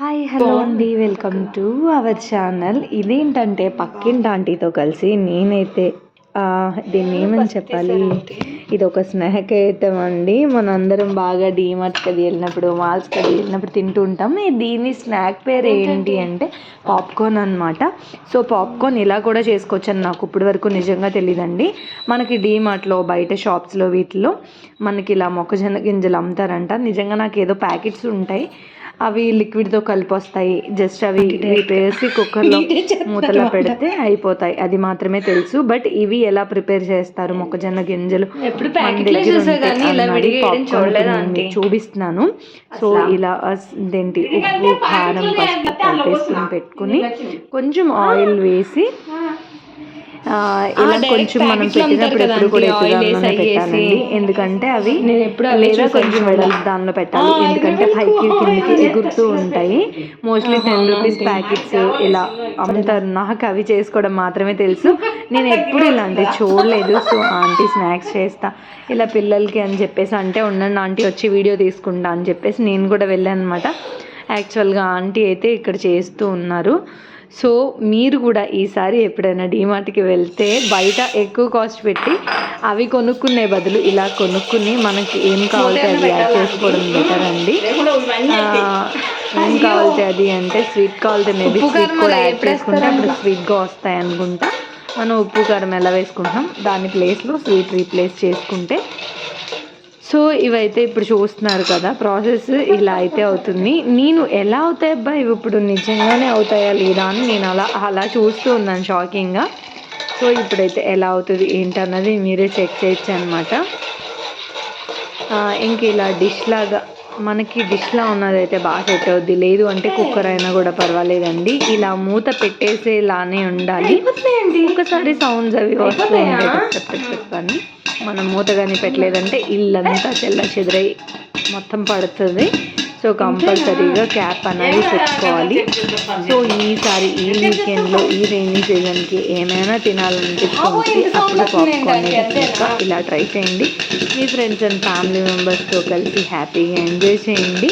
Hi hello అండి. Welcome to our channel. ఇదేంటంటే పక్కింటి ఆంటీతో కలిసి నేనైతే దీన్ని ఏమని చెప్పాలి? ఇది ఒక స్నాక్ ఐటమ్ అండి. మనందరం బాగా డీమార్ట్కి అది వెళ్ళినప్పుడు మాల్స్కి అది వెళ్ళినప్పుడు తింటూ ఉంటాం. ఈ దీని స్నాక్ పేరు ఏంటి అంటే పాప్కార్న్ అనమాట సో పాప్కార్న్ ఇలా కూడా చేసుకోవచ్చు అని నాకు ఇప్పటి వరకు నిజంగా తెలియదండి మనకి డీమార్ట్లో బయట షాప్స్లో వీటిలో మనకి ఇలా మొక్కజొన్న గింజలు అమ్ముతారంట. నిజంగా నాకు ఏదో ప్యాకెట్స్ ఉంటాయి. అవి లిక్విడ్తో కలిపి వస్తాయి జస్ట్ అవి వేసి కుక్కర్లో మూతలో పెడితే అయిపోతాయి. అది మాత్రమే తెలుసు. బట్ ఇవి ఎలా ప్రిపేర్ చేస్తారు? మొక్కజొన్న గింజలు చూపిస్తున్నాను. సో ఇలా ఇదేంటి? ఉప్పు కారం పసుపు కలిపేసుకుని పెట్టుకుని కొంచెం ఆయిల్ వేసి ఇలా కొంచెం మనం పెట్టినప్పుడు ఎప్పుడు కూడా ఎక్కువగా పెట్టాలండి. ఎందుకంటే అవి నేను ఎప్పుడు లేదా కొంచెం. వెడల్పు దానిలో పెట్టాలి. ఎందుకంటే పైకి కిందకి ఎగురుతూ ఉంటాయి. మోస్ట్లీ టెన్ రూపీస్ ప్యాకెట్స్ ఇలా అమ్ముతారు నాకు అవి చేసుకోవడం మాత్రమే తెలుసు. నేను ఎప్పుడు ఇలాంటివి చూడలేదు. సో ఆంటీ స్నాక్స్ చేస్తా. ఇలా పిల్లలకి అని చెప్పేసి అంటే ఉండండి ఆంటీ వచ్చి వీడియో తీసుకుంటా అని చెప్పేసి నేను కూడా వెళ్ళాను అనమాట యాక్చువల్గా ఆంటీ అయితే ఇక్కడ చేస్తూ ఉన్నారు. సో మీరు కూడా ఈసారి ఎప్పుడైనా డీమార్ట్కి వెళ్తే బయట ఎక్కువ కాస్ట్ పెట్టి అవి కొనుక్కునే బదులు ఇలా కొనుక్కుని మనకి ఏం కావాలితే అది యాడ్ చేసుకోవడం బెటర్ అండి. ఏం కావాలితే అది అంటే స్వీట్ కావాలితే మేబీ స్వీట్ కూడా యాడ్ చేసుకుంటే. అప్పుడు స్వీట్గా వస్తాయి అనుకుంటా. మనం ఉప్పు కారం ఎలా వేసుకుంటాం? దాని ప్లేస్లో స్వీట్ రీప్లేస్ చేసుకుంటే సో ఇవైతే ఇప్పుడు చూస్తున్నారు కదా ప్రాసెస్ ఇలా అయితే అవుతుంది. నేను ఎలా అవుతాయి అబ్బా? ఇవి ఇప్పుడు నిజంగానే అవుతాయా లేదా అని నేను అలా అలా చూస్తూ ఉన్నాను షాకింగ్గా. సో ఇప్పుడైతే ఎలా అవుతుంది ఏంటన్నది మీరే చెక్ చేయొచ్చు అనమాట ఇంక ఇలా డిష్ లాగా మనకి డిష్లా ఉన్నదైతే బాగా సెట్ అవుద్ది. లేదు అంటే కుక్కర్ అయినా కూడా పర్వాలేదండి. ఇలా మూత పెట్టేసేలానే ఉండాలి. ఒకసారి సౌండ్స్ అవి వస్తూ ఉంటాయి. టక్ టక్ టక్ టక్ అని మనం మూత కానీ పెట్టలేదంటే ఇల్లంతా చెల్ల చెదరై మొత్తం పడుతుంది. సో కంపల్సరీగా క్యాప్ అనేది పెట్టుకోవాలి. సో ఈసారి ఈ వీకెండ్లో ఈ రైనీ సీజన్కి ఏమైనా తినాలనిపిస్తుంది అప్పుడు పాప్కార్న్ ఇంకా ఇలా ట్రై చేయండి. మీ ఫ్రెండ్స్ అండ్ ఫ్యామిలీ మెంబర్స్తో కలిసి హ్యాపీగా ఎంజాయ్ చేయండి.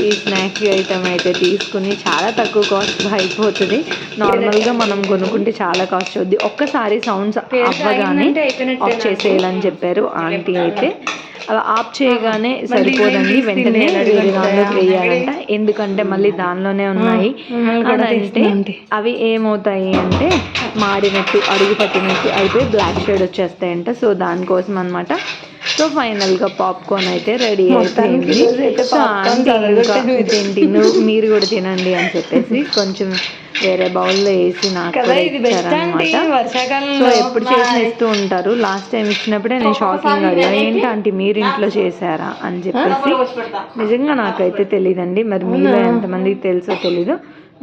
ఈ స్నాక్స్ ఐటమ్ అయితే తీసుకుని చాలా తక్కువ కాస్ట్ అయిపోతుంది. నార్మల్గా మనం కొనుక్కుంటే చాలా కాస్ట్ అవుద్ది. ఒక్కసారి సౌండ్స్ అవ్వగానే ఆఫ్ చేసేయాలని చెప్పారు ఆంటీ అయితే. అలా ఆఫ్ చేయగానే సరిపోదండి. వెంటనే వేరే దానిలోకి వేయాలంట. ఎందుకంటే మళ్ళీ దానిలోనే ఉన్నాయి. అంటే అవి ఏమవుతాయి అంటే మాడినట్టు అడుగు పట్టినట్టు అయిపోయి బ్లాక్ షేడ్ వచ్చేస్తాయంట. సో దానికోసం అనమాట సో ఫైనల్గా పాప్కార్న్ అయితే రెడీ అయిపోయింది. సో ఆంటీ ఇంకా మీరు కూడా తినండి అని చెప్పేసి కొంచెం వేరే బౌల్లో వేసి నాకు అంటే సో ఎప్పుడు చేసిన ఇస్తూ ఉంటారు. లాస్ట్ టైం ఇచ్చినప్పుడే నేను షాకింగ్ అడిగా ఏంటి ఆంటీ మీరు ఇంట్లో చేశారా అని చెప్పేసి నిజంగా నాకైతే తెలియదండి మరి మీలో ఎంతమందికి తెలుసో తెలీదు.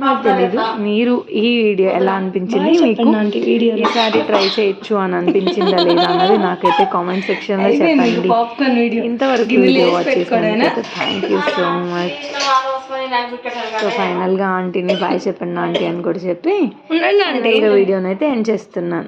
నాకు తెలీదు. మీరు ఈ వీడియో ఎలా అనిపించింది మీకు? ఈసారి ట్రై చేయొచ్చు అని అనిపించిందా లేదా అన్నది నాకైతే కామెంట్ సెక్షన్లో చెప్పండి. ఇంతవరకు వీడియో వాచ్ చేసినందుకు thank you so much so ఫైనల్గా ఆంటీని బాయ్ చెప్పండి ఆంటీ అని కూడా చెప్పి వీడియోనైతే ఎండ్ చేస్తున్నాను.